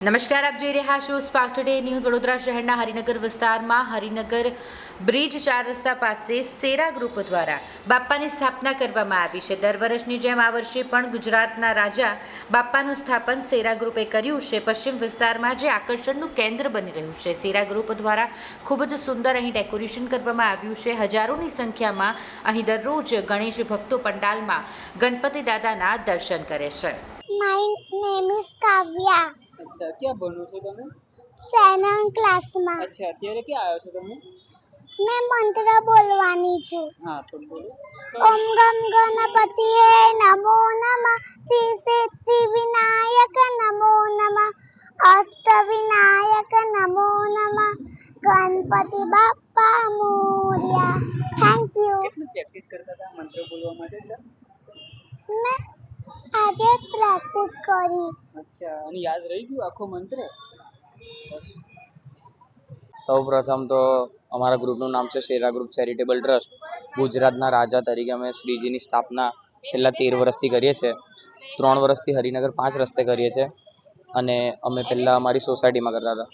નમસ્કાર, આપ જોઈ રહ્યા છો સ્પાર્ક ટુડે ન્યૂઝ વડોદરા શહેરના હરિનગર વિસ્તારમાં હરિનગર બ્રિજ ચાર રસ્તા પાસે સેરા ગ્રુપ દ્વારા બાપ્પાની સ્થાપના કરવામાં આવી છે. દર વર્ષની જેમ આ વર્ષે પણ ગુજરાતના રાજા બાપ્પાનું સ્થાપન સેરા ગ્રુપે કર્યું છે. પશ્ચિમ વિસ્તારમાં જે આકર્ષણનું કેન્દ્ર બની રહ્યું છે. સેરા ગ્રુપ દ્વારા ખૂબ જ સુંદર અહીં ડેકોરેશન કરવામાં આવ્યું છે. હજારોની સંખ્યામાં અહીં દરરોજ ગણેશ ભક્તો પંડાલમાં ગણપતિ દાદાના દર્શન કરે છે. My name is Kavya. અચ્છા ક્યાં ભણો છો તમે? સેનમ ક્લાસમાં. અચ્છા અત્યારે ક્યાં આવ્યો છો તમે? મેં મંત્ર બોલવાની છું. હા તો બોલો. ઓમ ગમ ગણપતિએ નમો નમઃ. શ્રી સિદ્ધિ વિનાયક નમો નમઃ. અષ્ટ વિનાયક નમો નમઃ. ગણપતિ બાપ્પા મોરિયા. થેન્ક યુ કેટલું પ્રેક્ટિસ કરતા હતા મંત્ર બોલવા માટે મેં આજે પ્રેક્ટિસ કરી. અચ્છા અને યાદ રહી ગયું આખો મંત્ર? સૌ પ્રથમ તો અમારા ગ્રુપનું નામ છે શેરા ગ્રુપ ચેરિટેબલ ટ્રસ્ટ. ગુજરાતના રાજા તરીકે અમે શ્રીજીની સ્થાપના છેલ્લા તેર વર્ષથી કરીએ છીએ. ત્રણ વર્ષથી હરિનગર પાંચ રસ્તે કરીએ છીએ. અને અમે પહેલાં અમારી સોસાયટીમાં કરતા હતા.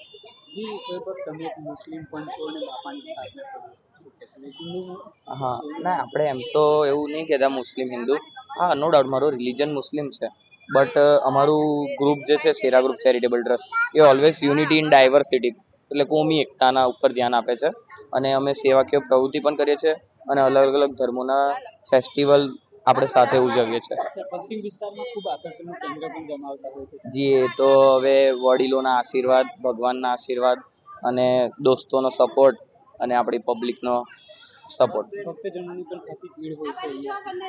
જી શોએબ તમે એક મુસ્લિમ પણ અને બાપાની સ્થાપના કરી. તમે હિન્દુ હા ના આપણે એમ તો એવું નહીં કહેતા મુસ્લિમ હિન્દુ. હા નો ડાઉટ મારો રિલિજન મુસ્લિમ છે. બટ અમારું ગ્રુપ જે છે શેરા ગ્રુપ ચેરિટેબલ ટ્રસ્ટ એ ઓલવેઝ યુનિટી ઇન ડાયવર્સિટી એટલે કોમી એકતાના ઉપર ધ્યાન આપે છે. અને અમે સેવાકીય પ્રવૃત્તિ પણ કરીએ છીએ અને અલગ અલગ ધર્મોના ફેસ્ટિવલ આપણે સાથે ઉજવીએ છીએ. પશ્ચિમ વિસ્તારમાં ખૂબ આકર્ષણનું કેન્દ્ર પણ જમાવતા હોય છે. જી એ તો હવે વડીલોના આશીર્વાદ ભગવાનના આશીર્વાદ અને દોસ્તોનો સપોર્ટ અને આપણી પબ્લિકનો સપોર્ટ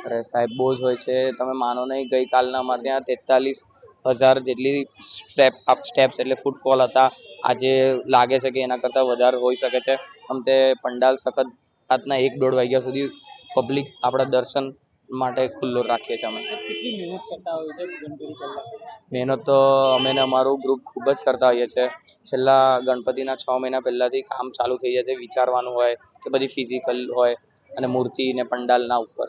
અરે સાહેબ, બહુ જ હોય છે. તમે માનો નહીં, ગઈકાલના અમારે ત્યાં તેતાલીસ હજાર જેટલી સ્ટેપ, અપ સ્ટેપ્સ એટલે ફૂટફોલ હતા. આજે લાગે છે કે એના કરતાં વધારે હોઈ શકે છે. આમ તે પંડાલ સખત રાતના એક દોઢ વાગ્યા સુધી પબ્લિક આપણા દર્શન માટે ખુલ્લો રાખીએ છીએ અમે. કેટલી મહેનત કરતા હોય છે મહેનત તો અમે ને અમારું ગ્રુપ ખૂબ જ કરતા હોઈએ છીએ. છેલ્લા ગણપતિના છ મહિના પહેલાંથી કામ ચાલુ થઈ જાય છે વિચારવાનું હોય કે બધી ફિઝિકલ હોય અને મૂર્તિ ને પંડાલના ઉપર.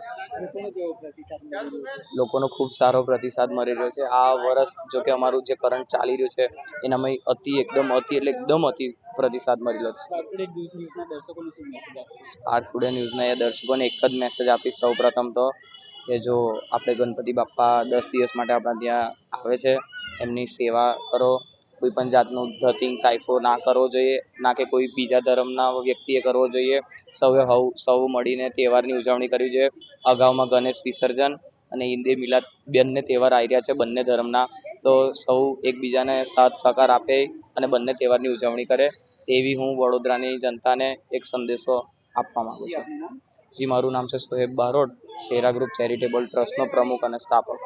લોકોનો ખૂબ સારો પ્રતિસાદ મળી રહ્યો છે. આ વર્ષ જો કે અમારું જે કરંટ ચાલી રહ્યું છે એનામાં અતિ એકદમ અતિ એટલે એકદમ અતિ પ્રતિસાદ મળી રહ્યો છે. સ્પાર્ક ટુડે ન્યૂઝના એ દર્શકોને એક જ મેસેજ આપીશ સૌ પ્રથમ તો કે જો આપણે ગણપતિ બાપ્પા દસ દિવસ માટે આપણા ત્યાં આવે છે એમની સેવા કરો. કોઈ પણ જાતનું ધતિંગ કાયફો ના કરવો જોઈએ ના કે કોઈ બીજા ધર્મના વ્યક્તિએ કરવો જોઈએ. સૌએ હવ સૌ મળીને તહેવારની ઉજવણી કરવી જોઈએ. અગાઉમાં ગણેશ વિસર્જન અને ઈદે મિલાદ બંને તહેવાર આવી રહ્યા છે બંને ધર્મના. તો સૌ એકબીજાને સાથ સહકાર આપે અને બંને તહેવારની ઉજવણી કરે. તેવી હું વડોદરાની જનતાને એક સંદેશો આપવા માંગુ છું. જી મારું નામ છે સોહેબ બારોટ શેરા ગ્રુપ ચેરિટેબલ ટ્રસ્ટનો પ્રમુખ અને સ્થાપક.